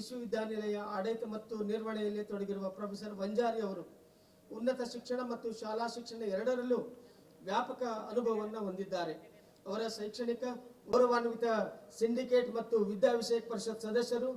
ವಿಶ್ವವಿದ್ಯಾನಿಲಯ ಆಡಳಿತ ಮತ್ತು ನಿರ್ವಹಣೆಯಲ್ಲಿ ತೊಡಗಿರುವ ಪ್ರೊಫೆಸರ್ ವಂಜಾರಿ ಅವರು ಉನ್ನತ ಶಿಕ್ಷಣ ಮತ್ತು ಶಾಲಾ ಶಿಕ್ಷಣ ಎರಡರಲ್ಲೂ ವ್ಯಾಪಕ ಅನುಭವವನ್ನು ಹೊಂದಿದ್ದಾರೆ. ಅವರ ಶೈಕ್ಷಣಿಕ ಗೌರವಾನ್ವಿತ ಸಿಂಡಿಕೇಟ್ ಮತ್ತು ವಿದ್ಯಾ ಪರಿಷತ್ ಸದಸ್ಯರು,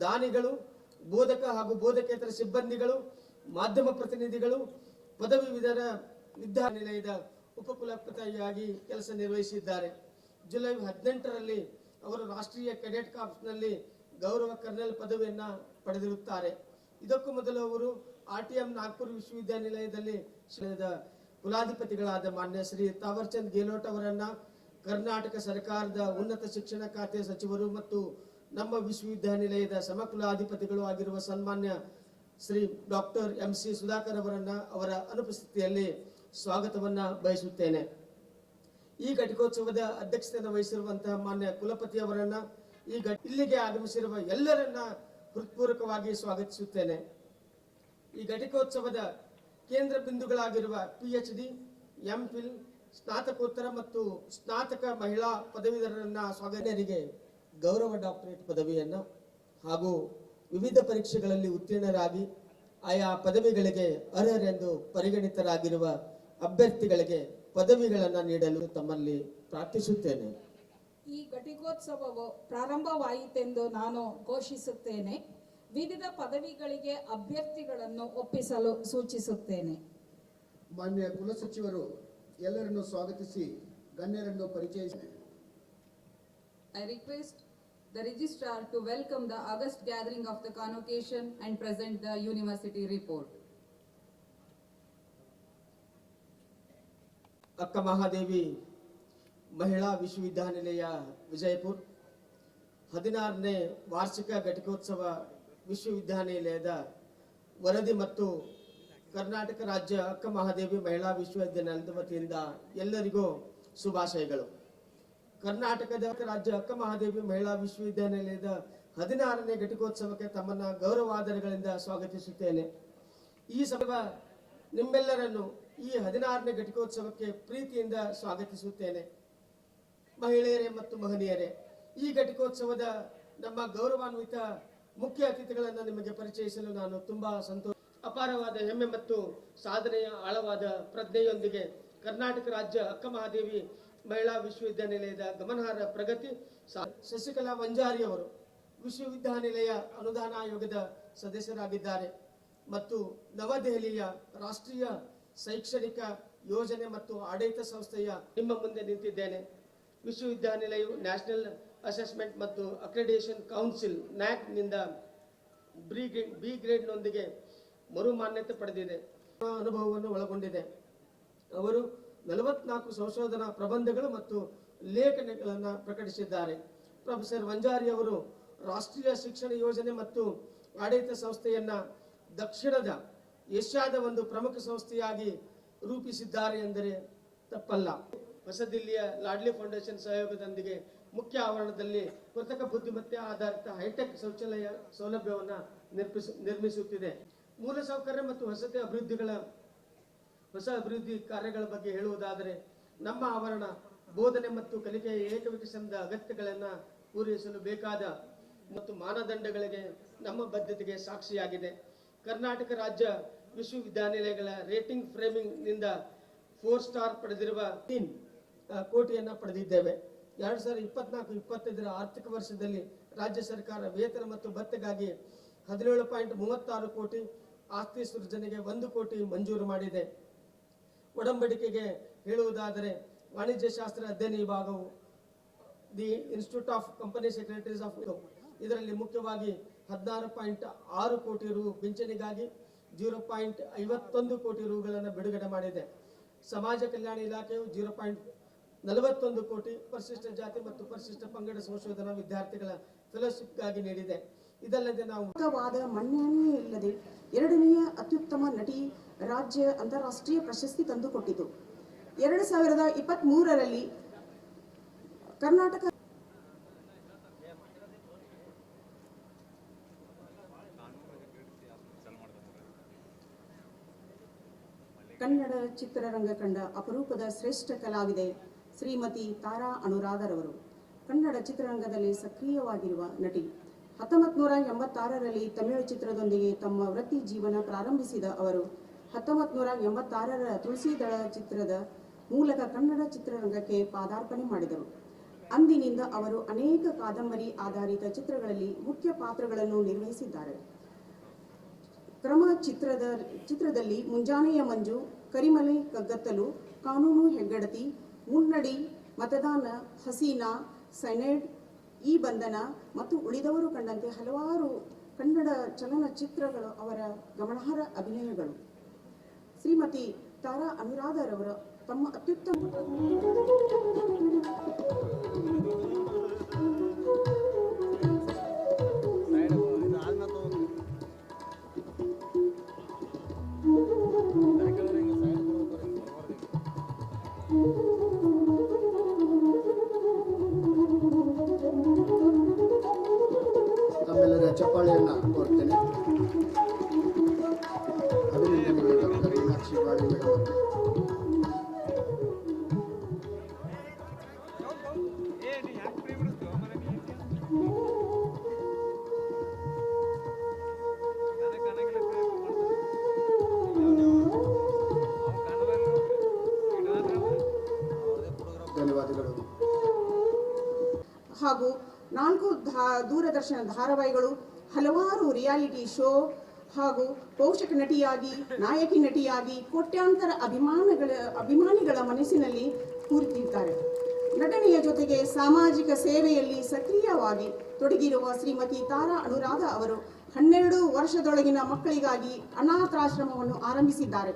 ದಾನಿಗಳು, ಬೋಧಕ ಹಾಗೂ ಬೋಧಕೇತರ ಸಿಬ್ಬಂದಿಗಳು, ಮಾಧ್ಯಮ ಪ್ರತಿನಿಧಿಗಳು, ಪದವಿ ವಿಧರ ವಿದ್ಯಾನಿಲಯದ ಉಪಕುಲಪತಿಯಾಗಿ ಕೆಲಸ ನಿರ್ವಹಿಸಿದ್ದಾರೆ. ಜುಲೈ ಹದಿನೆಂಟರಲ್ಲಿ ಅವರು ರಾಷ್ಟ್ರೀಯ ಕೆಡೆಟ್ ಕಾರ್ಪ್ಸ್ನಲ್ಲಿ ಗೌರವ ಕರ್ನಲ್ ಪದವಿಯನ್ನ ಪಡೆದಿರುತ್ತಾರೆ. ಇದಕ್ಕೂ ಮೊದಲು ಅವರು ಆರ್ ಟಿ ಎಂ ನಾಗ್ಪುರ್ ವಿಶ್ವವಿದ್ಯಾನಿಲಯದಲ್ಲಿ ಕುಲಾಧಿಪತಿಗಳಾದ ಮಾನ್ಯ ಶ್ರೀ ತಾವರ್ಚಂದ್ ಗೆಹ್ಲೋಟ್ ಅವರನ್ನ ಕರ್ನಾಟಕ ಸರ್ಕಾರದ ಉನ್ನತ ಶಿಕ್ಷಣ ಖಾತೆ ಸಚಿವರು ಮತ್ತು ನಮ್ಮ ವಿಶ್ವವಿದ್ಯಾನಿಲಯದ ಸಮಕುಲಾಧಿಪತಿಗಳು ಆಗಿರುವ ಸನ್ಮಾನ್ಯ Shri doctor M C Sudhakar ಅವರನ್ನ ಅವರ ಅನುಪಸ್ಥಿತಿಯಲ್ಲಿ ಸ್ವಾಗತವನ್ನ ಬಯಸುತ್ತೇನೆ. ಈ ಘಟಿಕೋತ್ಸವದ ಅಧ್ಯಕ್ಷತೆಯನ್ನು ವಹಿಸಿರುವಂತಹ ಮಾನ್ಯ ಕುಲಪತಿ ಅವರನ್ನ ಈ ಘಟ- ಇಲ್ಲಿಗೆ ಆಗಮಿಸಿರುವ ಎಲ್ಲರನ್ನ ಹೃತ್ಪೂರ್ವಕವಾಗಿ ಸ್ವಾಗತಿಸುತ್ತೇನೆ. ಈ ಘಟಿಕೋತ್ಸವದ ಕೇಂದ್ರ ಬಿಂದುಗಳಾಗಿರುವ P H D M Phil ಸ್ನಾತಕೋತ್ತರ ಮತ್ತು ಸ್ನಾತಕ ಮಹಿಳಾ ಪದವೀಧರರನ್ನ ಸ್ವಾಗತರಿಗೆ ಗೌರವ ಡಾಕ್ಟರೇಟ್ ಪದವಿಯನ್ನು ಹಾಗೂ ವಿವಿಧ ಪರೀಕ್ಷೆಗಳಲ್ಲಿ ಉತ್ತೀರ್ಣರಾಗಿ ಆಯಾ ಪದವಿಗಳಿಗೆ ಅರ್ಹರೆಂದು ಪರಿಗಣಿತರಾಗಿರುವ ಅಭ್ಯರ್ಥಿಗಳಿಗೆ ಪದವಿಗಳನ್ನು ನೀಡಲು ತಮ್ಮಲ್ಲಿ ಪ್ರಾರ್ಥಿಸುತ್ತೇನೆ. ಈ ಘಟಿಕೋತ್ಸವವು ಪ್ರಾರಂಭವಾಯಿತೆಂದು ನಾನು ಘೋಷಿಸುತ್ತೇನೆ. ವಿವಿಧ ಪದವಿಗಳಿಗೆ ಅಭ್ಯರ್ಥಿಗಳನ್ನು ಒಪ್ಪಿಸಲು ಸೂಚಿಸುತ್ತೇನೆ. ಮಾನ್ಯ ಕುಲಸಚಿವರು ಎಲ್ಲರನ್ನು ಸ್ವಾಗತಿಸಿ ಗಣ್ಯರನ್ನು ಪರಿಚಯಿಸಿ. I request the registrar to welcome the August gathering of the convocation and present the university report. ಅಕ್ಕ ಮಹಾದೇವಿ ಮಹಿಳಾ ವಿಶ್ವವಿದ್ಯಾನಿಲಯ ವಿಜಯಪುರ್. ಹದಿನಾರನೇ ವಾರ್ಷಿಕ ಘಟಿಕೋತ್ಸವ ವಿಶ್ವವಿದ್ಯಾನಿಲಯದ ವರದಿ ಮತ್ತು ಕರ್ನಾಟಕ ರಾಜ್ಯ ಅಕ್ಕ ಮಹಾದೇವಿ ಮಹಿಳಾ ವಿಶ್ವವಿದ್ಯಾನಿಲಯದ ವತಿಯಿಂದ ಎಲ್ಲರಿಗೂ ಶುಭಾಶಯಗಳು. ಕರ್ನಾಟಕದ ರಾಜ್ಯ ಅಕ್ಕ ಮಹಾದೇವಿ ಮಹಿಳಾ ವಿಶ್ವವಿದ್ಯಾನಿಲಯದ ಹದಿನಾರನೇ ಘಟಿಕೋತ್ಸವಕ್ಕೆ ತಮ್ಮನ್ನ ಗೌರವಾದರಗಳಿಂದ ಸ್ವಾಗತಿಸುತ್ತೇನೆ. ಈ ಸಭೆ ನಿಮ್ಮೆಲ್ಲರನ್ನು ಈ ಹದಿನಾರನೇ ಘಟಿಕೋತ್ಸವಕ್ಕೆ ಪ್ರೀತಿಯಿಂದ ಸ್ವಾಗತಿಸುತ್ತೇನೆ. ಮಹಿಳೆಯರೇ ಮತ್ತು ಮಹನೀಯರೇ, ಈ ಘಟಿಕೋತ್ಸವದ ನಮ್ಮ ಗೌರವಾನ್ವಿತ ಮುಖ್ಯ ಅತಿಥಿಗಳನ್ನು ನಿಮಗೆ ಪರಿಚಯಿಸಲು ನಾನು ತುಂಬಾ ಸಂತೋಷ, ಅಪಾರವಾದ ಹೆಮ್ಮೆ ಮತ್ತು ಸಾಧನೆಯ ಆಳವಾದ ಪ್ರಜ್ಞೆಯೊಂದಿಗೆ ಕರ್ನಾಟಕ ರಾಜ್ಯ ಅಕ್ಕ ಮಹಾದೇವಿ ಮಹಿಳಾ ವಿಶ್ವವಿದ್ಯಾನಿಲಯದ ಗಮನಾರ್ಹ ಪ್ರಗತಿ ಶಶಿಕಲಾ ವಂಜಾರಿ ಅವರು ವಿಶ್ವವಿದ್ಯಾನಿಲಯ ಅನುದಾನ ಆಯೋಗದ ಸದಸ್ಯರಾಗಿದ್ದಾರೆ ಮತ್ತು ನವದೆಹಲಿಯ ರಾಷ್ಟ್ರೀಯ ಶೈಕ್ಷಣಿಕ ಯೋಜನೆ ಮತ್ತು ಆಡಳಿತ ಸಂಸ್ಥೆಯ ನಿಮ್ಮ ಮುಂದೆ ನಿಂತಿದ್ದೇನೆ. ವಿಶ್ವವಿದ್ಯಾನಿಲಯವು ನ್ಯಾಷನಲ್ ಅಸೆಸ್ಮೆಂಟ್ ಮತ್ತು ಅಕ್ರೆಡಿಟೇಷನ್ ಕೌನ್ಸಿಲ್ ನ್ಯಾಕ್ನಿಂದ ನಿಂದ ಬಿ ಗ್ರೇಡ್, ಬಿ ಗ್ರೇಡ್ನೊಂದಿಗೆ ಮರು ಮಾನ್ಯತೆ ಪಡೆದಿದೆ. ಅನುಭವವನ್ನು ಒಳಗೊಂಡಿದೆ. ಅವರು ನಲವತ್ನಾಲ್ಕು ಸಂಶೋಧನಾ ಪ್ರಬಂಧಗಳು ಮತ್ತು ಲೇಖನಗಳನ್ನು ಪ್ರಕಟಿಸಿದ್ದಾರೆ. ಪ್ರೊಫೆಸರ್ ವಂಜಾರಿ ಅವರು ರಾಷ್ಟ್ರೀಯ ಶಿಕ್ಷಣ ಯೋಜನೆ ಮತ್ತು ಆಡಳಿತ ಸಂಸ್ಥೆಯನ್ನು ದಕ್ಷಿಣದ ಏಷ್ಯಾದ ಒಂದು ಪ್ರಮುಖ ಸಂಸ್ಥೆಯಾಗಿ ರೂಪಿಸಿದ್ದಾರೆ ಎಂದರೆ ತಪ್ಪಲ್ಲ. ಹೊಸದಿಲ್ಲಿಯ ಲಾಡ್ಲಿ ಫೌಂಡೇಶನ್ ಸಹಯೋಗದೊಂದಿಗೆ ಮುಖ್ಯ ಆವರಣದಲ್ಲಿ ಕೃತಕ ಬುದ್ಧಿಮತ್ತೆ ಆಧಾರಿತ ಹೈಟೆಕ್ ಶೌಚಾಲಯ ಸೌಲಭ್ಯವನ್ನು ನಿರ್ಮಿಸ, ನಿರ್ಮಿಸುತ್ತಿದೆ. ಮೂಲಸೌಕರ್ಯ ಮತ್ತು ವಸತಿ ಅಭಿವೃದ್ಧಿಗಳ, ಹೊಸ ಅಭಿವೃದ್ಧಿ ಕಾರ್ಯಗಳ ಬಗ್ಗೆ ಹೇಳುವುದಾದರೆ, ನಮ್ಮ ಆವರಣ ಬೋಧನೆ ಮತ್ತು ಕಲಿಕೆಯ ಏಕವಿಕಸನದ ಅಗತ್ಯಗಳನ್ನು ಪೂರೈಸಲು ಬೇಕಾದ ಮತ್ತು ಮಾನದಂಡಗಳಿಗೆ ನಮ್ಮ ಬದ್ಧತೆಗೆ ಸಾಕ್ಷಿಯಾಗಿದೆ. ಕರ್ನಾಟಕ ರಾಜ್ಯ ವಿಶ್ವವಿದ್ಯಾನಿಲಯಗಳ ರೇಟಿಂಗ್ ಫ್ರೇಮಿಂಗ್ನಿಂದ ಫೋರ್ ಸ್ಟಾರ್ ಪಡೆದಿರುವ ಕೋಟಿಯನ್ನ ಪಡೆದಿದ್ದೇವೆ. ಎರಡು ಸಾವಿರದ ಇಪ್ಪತ್ನಾಲ್ಕು, ಇಪ್ಪತ್ತೈದರ ಆರ್ಥಿಕ ವರ್ಷದಲ್ಲಿ ರಾಜ್ಯ ಸರ್ಕಾರ ವೇತನ ಮತ್ತು ಭತ್ತೆಗಾಗಿ ಹದಿನೇಳು ಪಾಯಿಂಟ್ ಮೂವತ್ತಾರು ಕೋಟಿ, ಆಸ್ತಿ ಸೃಜನೆಗೆ ಒಂದು ಕೋಟಿ ಮಂಜೂರು ಮಾಡಿದೆ. ಒಡಂಬಡಿಕೆಗೆ ಹೇಳುವುದಾದರೆ ವಾಣಿಜ್ಯ ಶಾಸ್ತ್ರ ಅಧ್ಯಯನ ವಿಭಾಗವು the institute of company secretaries of ಇದರಲ್ಲಿ ಮುಖ್ಯವಾಗಿ ಹದಿನಾರು ಪಾಯಿಂಟ್ ಆರು ಕೋಟಿ ರು ಪಿಂಚಣಿಗಾಗಿ ಜೀರೋ ಪಾಯಿಂಟ್ ಐವತ್ತೊಂದು ಕೋಟಿ ರುಗಳನ್ನು ಬಿಡುಗಡೆ ಮಾಡಿದೆ. ಸಮಾಜ ಕಲ್ಯಾಣ ಇಲಾಖೆಯು ಜೀರೋ ಪಾಯಿಂಟ್ ನಲವತ್ತೊಂದು ಕೋಟಿ ಪರಿಶಿಷ್ಟ ಜಾತಿ ಮತ್ತು ಪರಿಶಿಷ್ಟ ಪಂಗಡ ಸಂಶೋಧನಾ ವಿದ್ಯಾರ್ಥಿಗಳ ಫೆಲೋಶಿಪ್ಗಾಗಿ ನೀಡಿದೆ. ಇದಲ್ಲದೆ ನಾವು ಉತ್ತಮವಾದ ಮನ್ನಣೆ ಇಲ್ಲದೆ ಎರಡನೆಯ ಅತ್ಯುತ್ತಮ ನಟಿ ರಾಜ್ಯ ಅಂತಾರಾಷ್ಟ್ರೀಯ ಪ್ರಶಸ್ತಿ ತಂದುಕೊಟ್ಟಿತು. ಎರಡು ಸಾವಿರದ ಇಪ್ಪತ್ತ್ ಮೂರರಲ್ಲಿ ಕರ್ನಾಟಕ ಕನ್ನಡ ಚಿತ್ರರಂಗ ಕಂಡ ಅಪರೂಪದ ಶ್ರೇಷ್ಠ ಕಲಾವಿದೆ ಶ್ರೀಮತಿ ತಾರಾ ಅನುರಾಧರವರು. ಕನ್ನಡ ಚಿತ್ರರಂಗದಲ್ಲಿ ಸಕ್ರಿಯವಾಗಿರುವ ನಟಿ. ಹತ್ತೊಂಬತ್ತು ನೂರ ಎಂಬತ್ತಾರರಲ್ಲಿ ತಮಿಳು ಚಿತ್ರದೊಂದಿಗೆ ತಮ್ಮ ವೃತ್ತಿ ಜೀವನ ಪ್ರಾರಂಭಿಸಿದ ಅವರು ಹತ್ತೊಂಬತ್ತು ನೂರ ಎಂಬತ್ತಾರರ ತುಳಸಿದಳ ಚಿತ್ರದ ಮೂಲಕ ಕನ್ನಡ ಚಿತ್ರರಂಗಕ್ಕೆ ಪಾದಾರ್ಪಣೆ ಮಾಡಿದರು. ಅಂದಿನಿಂದ ಅವರು ಅನೇಕ ಕಾದಂಬರಿ ಆಧಾರಿತ ಚಿತ್ರಗಳಲ್ಲಿ ಮುಖ್ಯ ಪಾತ್ರಗಳನ್ನು ನಿರ್ವಹಿಸಿದ್ದಾರೆ. ಕ್ರಮ ಚಿತ್ರದ ಚಿತ್ರದಲ್ಲಿ ಮುಂಜಾನೆಯ ಮಂಜು, ಕರಿಮಲೆ, ಕಗ್ಗತ್ತಲು, ಕಾನೂನು ಹೆಗ್ಗಡತಿ ಮುನ್ನಡಿ, ಮತದಾನ, ಹಸೀನಾ, ಸೆನೆಡ್, ಈ ಬಂಧನ ಮತ್ತು ಉಳಿದವರು ಕಂಡಂತೆ ಹಲವಾರು ಕನ್ನಡ ಚಲನಚಿತ್ರಗಳು ಅವರ ಗಮನಾರ್ಹ ಅಭಿನಯಗಳು. ಶ್ರೀಮತಿ ತಾರಾ ಅನುರಾಧರವರು ತಮ್ಮ ಅತ್ಯುತ್ತಮ ಧನ್ಯವಾದಗಳು ಹಾಗೂ ನಾಲ್ಕು ದೂರದರ್ಶನ ಧಾರಾವಾಹಿಗಳು, ಹಲವಾರು ರಿಯಾಲಿಟಿ ಶೋ ಹಾಗೂ ಪೋಷಕ ನಟಿಯಾಗಿ, ನಾಯಕಿ ನಟಿಯಾಗಿ ಕೋಟ್ಯಾಂತರ ಅಭಿಮಾನಗಳ, ಅಭಿಮಾನಿಗಳ ಮನಸ್ಸಿನಲ್ಲಿ ಕೂರುತ್ತಿದ್ದಾರೆ ನಟನೆಯ ಜೊತೆಗೆ ಸಾಮಾಜಿಕ ಸೇವೆಯಲ್ಲಿ ಸಕ್ರಿಯವಾಗಿ ತೊಡಗಿರುವ ಶ್ರೀಮತಿ ತಾರಾ ಅನುರಾಧ ಅವರು ಹನ್ನೆರಡು ವರ್ಷದೊಳಗಿನ ಮಕ್ಕಳಿಗಾಗಿ ಅನಾಥಾಶ್ರಮವನ್ನು ಆರಂಭಿಸಿದ್ದಾರೆ.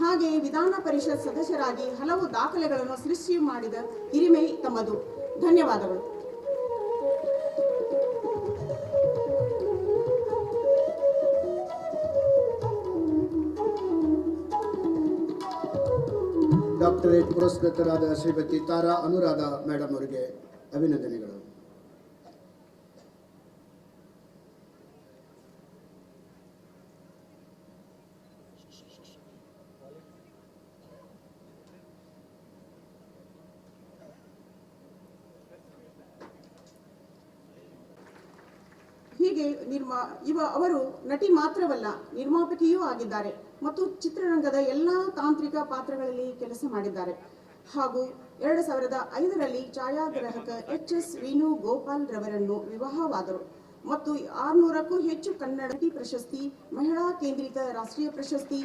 ಹಾಗೆ ವಿಧಾನ ಪರಿಷತ್ ಸದಸ್ಯರಾಗಿ ಹಲವು ದಾಖಲೆಗಳನ್ನು ಸೃಷ್ಟಿ ಮಾಡಿದ ಹಿರಿಮೆ ತಮ್ಮದು. ಧನ್ಯವಾದಗಳು. ಡಾಕ್ಟರೇಟ್ ಪುರಸ್ಕೃತರಾದ ಶ್ರೀಮತಿ ತಾರಾ ಅನುರಾಧ ಮೇಡಮ್ ಅವರಿಗೆ ಅಭಿನಂದನೆಗಳು. ಹೀಗೆ ನಿರ್ಮಾ, ಇವ, ಅವರು ನಟಿ ಮಾತ್ರವಲ್ಲ, ನಿರ್ಮಾಪಕಿಯೂ ಆಗಿದ್ದಾರೆ ಮತ್ತು ಚಿತ್ರರಂಗದ ಎಲ್ಲ ತಾಂತ್ರಿಕ ಪಾತ್ರಗಳಲ್ಲಿ ಕೆಲಸ ಮಾಡಿದ್ದಾರೆ. ಹಾಗೂ ಎರಡು ಸಾವಿರದ ಐದರಲ್ಲಿ ಛಾಯಾಗ್ರಾಹಕ ಎಚ್ ಎಸ್ ವೇಣು ಗೋಪಾಲ್ ರವರನ್ನು ವಿವಾಹವಾದರು ಮತ್ತು ಆರುನೂರಕ್ಕೂ ಹೆಚ್ಚು ಕನ್ನಡ ಪ್ರಶಸ್ತಿ, ಮಹಿಳಾ ಕೇಂದ್ರಿತ ರಾಷ್ಟ್ರೀಯ ಪ್ರಶಸ್ತಿ,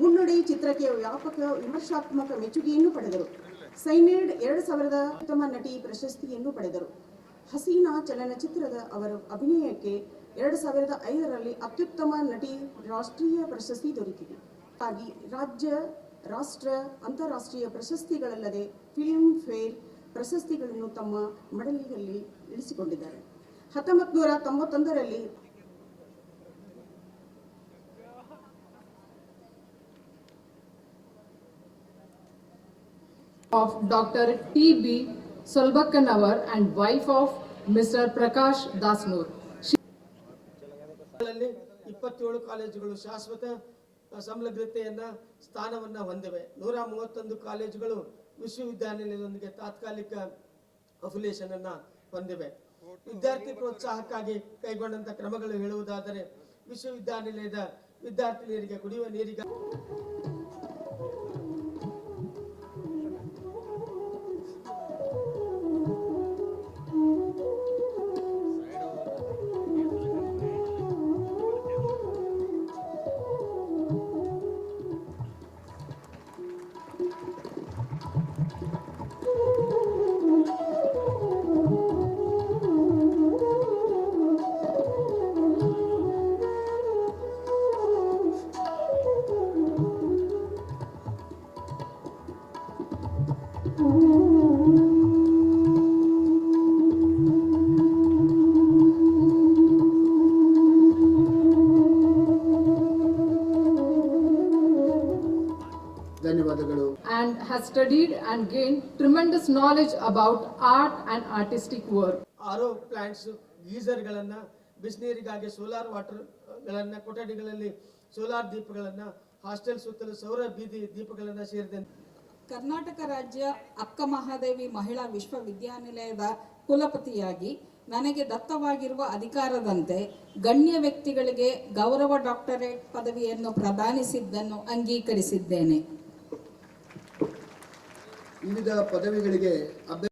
ಮುನ್ನುಡಿ ಚಿತ್ರಕ್ಕೆ ವ್ಯಾಪಕ ವಿಮರ್ಶಾತ್ಮಕ ಮೆಚ್ಚುಗೆಯನ್ನು ಪಡೆದರು. ಸೈನೇಡ್ ಎರಡು ಸಾವಿರದ ಉತ್ತಮ ನಟಿ ಪ್ರಶಸ್ತಿಯನ್ನು ಪಡೆದರು. ಹಸೀನಾ ಚಲನಚಿತ್ರದ ಅವರ ಅಭಿನಯಕ್ಕೆ ಎರಡು ಸಾವಿರದ ಐದರಲ್ಲಿ ಅತ್ಯುತ್ತಮ ನಟಿ, ರಾಷ್ಟ್ರೀಯ ಪ್ರಶಸ್ತಿ ದೊರೆತಿದೆ. ಹಾಗಾಗಿ ರಾಜ್ಯ, ರಾಷ್ಟ್ರ, ಅಂತಾರಾಷ್ಟ್ರೀಯ ಪ್ರಶಸ್ತಿಗಳಲ್ಲದೆ ಫಿಲ್ಮ್ ಫೇರ್ ಪ್ರಶಸ್ತಿಗಳನ್ನು ತಮ್ಮ ಮಡಲಿಯಲ್ಲಿ ಇಳಿಸಿಕೊಂಡಿದ್ದಾರೆ. ಹತ್ತೊಂಬತ್ತು ನೂರ ತೊಂಬತ್ತೊಂದರಲ್ಲಿ of doctor T Solbakkanawar and wife of Mr. Prakash Dasnur. ಗಳಲ್ಲಿ ಇಪ್ಪತ್ತೇಳು ಕಾಲೇಜುಗಳು ಶಾಶ್ವತ ಸಂಲಗ್ನತೆಯನ್ನ ಸ್ಥಾನವನ್ನ ಹೊಂದಿವೆ ನೂರ ಮೂವತ್ತೊಂದು ಕಾಲೇಜುಗಳು ವಿಶ್ವವಿದ್ಯಾನಿಲಯದೊಂದಿಗೆ ತಾತ್ಕಾಲಿಕ ಅಫಿಲಿಯೇಷನ್ ಅನ್ನ ಹೊಂದಿವೆ ವಿದ್ಯಾರ್ಥಿ ಪ್ರೋತ್ಸಾಹಕ್ಕಾಗಿ ಕೈಗೊಂಡಂತ ಕ್ರಮಗಳು ಹೇಳುವುದಾದರೆ, ವಿಶ್ವವಿದ್ಯಾನಿಲಯದ ವಿದ್ಯಾರ್ಥಿನಿಯರಿಗೆ ಕುಡಿಯುವ ನೀರಿಗೆ ಧನ್ಯವಾದಗಳು. and has studied and gained tremendous knowledge about art and artistic work. R O plants ಗೀಸರ್ಗಳನ್ನ ಬಿಸಿನೀರಿಗಾಗಿ ಸೋಲಾರ್ ವಾಟರ್ ಗಳನ್ನ ಕೊಠಡಿಗಳಲ್ಲಿ ಸೋಲಾರ್ ದೀಪಗಳನ್ನ ಹಾಸ್ಟೆಲ್ ಸುತ್ತಲೂ ಸೌರ ಬೀದಿ ದೀಪಗಳನ್ನ ಸೇರಿದಂತೆ ಕರ್ನಾಟಕ ರಾಜ್ಯ ಅಕ್ಕ ಮಹಾದೇವಿ ಮಹಿಳಾ ವಿಶ್ವವಿದ್ಯಾನಿಲಯದ ಕುಲಪತಿಯಾಗಿ ನನಗೆ ದತ್ತವಾಗಿರುವ ಅಧಿಕಾರದಂತೆ ಗಣ್ಯ ವ್ಯಕ್ತಿಗಳಿಗೆ ಗೌರವ ಡಾಕ್ಟರೇಟ್ ಪದವಿಯನ್ನು ಪ್ರದಾನಿಸಿದ್ದನ್ನು ಅಂಗೀಕರಿಸಿದ್ದೇನೆ. ವಿವಿಧ ಪದವಿಗಳಿಗೆ ಅಭ್ಯರ್ಥಿ